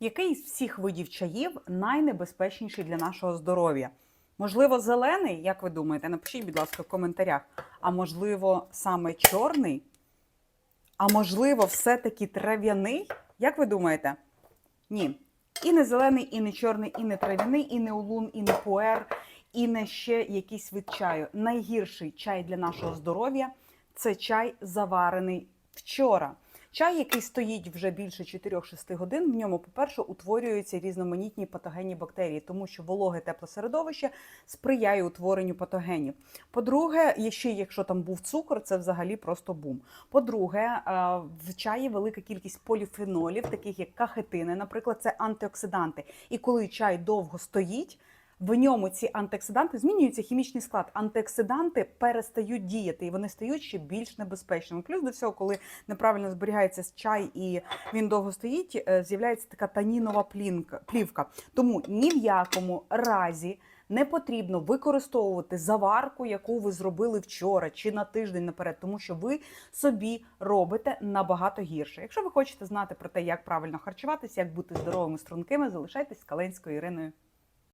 Який з всіх видів чаїв найнебезпечніший для нашого здоров'я? Можливо, зелений, як ви думаєте? Напишіть, будь ласка, в коментарях. А можливо, саме чорний? А можливо, все-таки трав'яний? Як ви думаєте? Ні. І не зелений, і не чорний, і не трав'яний, і не улун, і не пуер, і не ще якийсь вид чаю. Найгірший чай для нашого здоров'я це чай, заварений вчора. Чай, який стоїть вже більше 4-6 годин, в ньому, по-перше, утворюються різноманітні патогенні бактерії, тому що вологе тепле середовище сприяє утворенню патогенів. По-друге, ще якщо там був цукор, це взагалі просто бум. По-друге, е, в чаї велика кількість поліфенолів, таких як кахетини, наприклад, це антиоксиданти. І коли чай довго стоїть, в ньому ці антиоксиданти змінюється хімічний склад. Антиоксиданти перестають діяти, і вони стають ще більш небезпечними. Плюс до всього, коли неправильно зберігається чай і він довго стоїть, е, з'являється така танінова плінка- плівка. Тому ні в якому разі. Не потрібно використовувати заварку, яку ви зробили вчора чи на тиждень наперед, тому що ви собі робите набагато гірше. Якщо ви хочете знати про те, як правильно харчуватися, як бути здоровими стрункими, залишайтесь з Каленською Іриною.